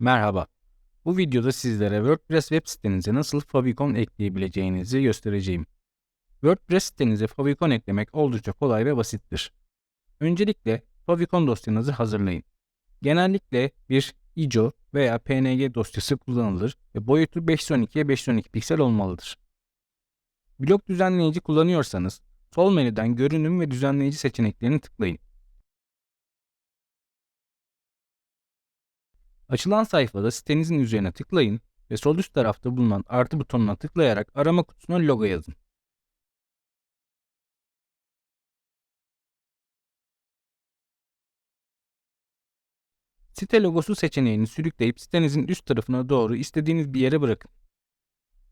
Merhaba. Bu videoda sizlere WordPress web sitenize nasıl favicon ekleyebileceğinizi göstereceğim. WordPress sitenize favicon eklemek oldukça kolay ve basittir. Öncelikle favicon dosyanızı hazırlayın. Genellikle bir ISO veya PNG dosyası kullanılır ve boyutu 512'ye 512 piksel olmalıdır. Blok düzenleyici kullanıyorsanız sol menüden görünüm ve düzenleyici seçeneklerini tıklayın. Açılan sayfada sitenizin üzerine tıklayın ve sol üst tarafta bulunan artı butonuna tıklayarak arama kutusuna logo yazın. Site logosu seçeneğini sürükleyip sitenizin üst tarafına doğru istediğiniz bir yere bırakın.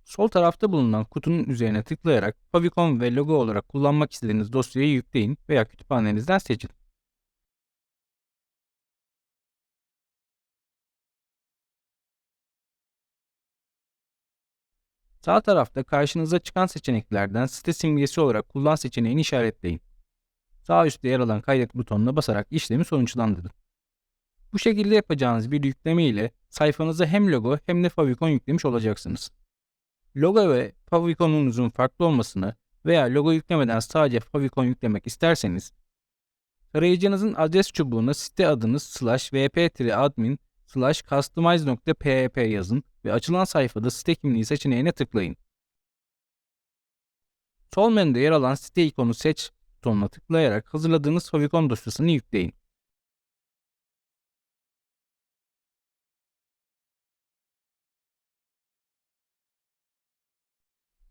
Sol tarafta bulunan kutunun üzerine tıklayarak favicon ve logo olarak kullanmak istediğiniz dosyayı yükleyin veya kütüphanenizden seçin. Sağ tarafta karşınıza çıkan seçeneklerden site simgesi olarak kullan seçeneğini işaretleyin. Sağ üstte yer alan kaydet butonuna basarak işlemi sonuçlandırın. Bu şekilde yapacağınız bir yükleme ile sayfanıza hem logo hem de favicon yüklemiş olacaksınız. Logo ve faviconunuzun farklı olmasını veya logo yüklemeden sadece favicon yüklemek isterseniz, tarayıcınızın adres çubuğuna site adınız slash vp-admin slash customize.php yazın ve açılan sayfada site kimliği seçeneğine tıklayın. Sol menüde yer alan site ikonu seç butonuna tıklayarak hazırladığınız favicon dosyasını yükleyin.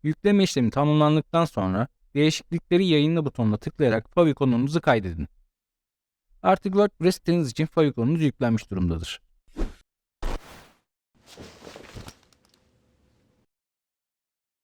Yükleme işlemi tamamlandıktan sonra değişiklikleri yayınla butonuna tıklayarak faviconunuzu kaydedin. Artık WordPress siteniz için faviconunuz yüklenmiş durumdadır.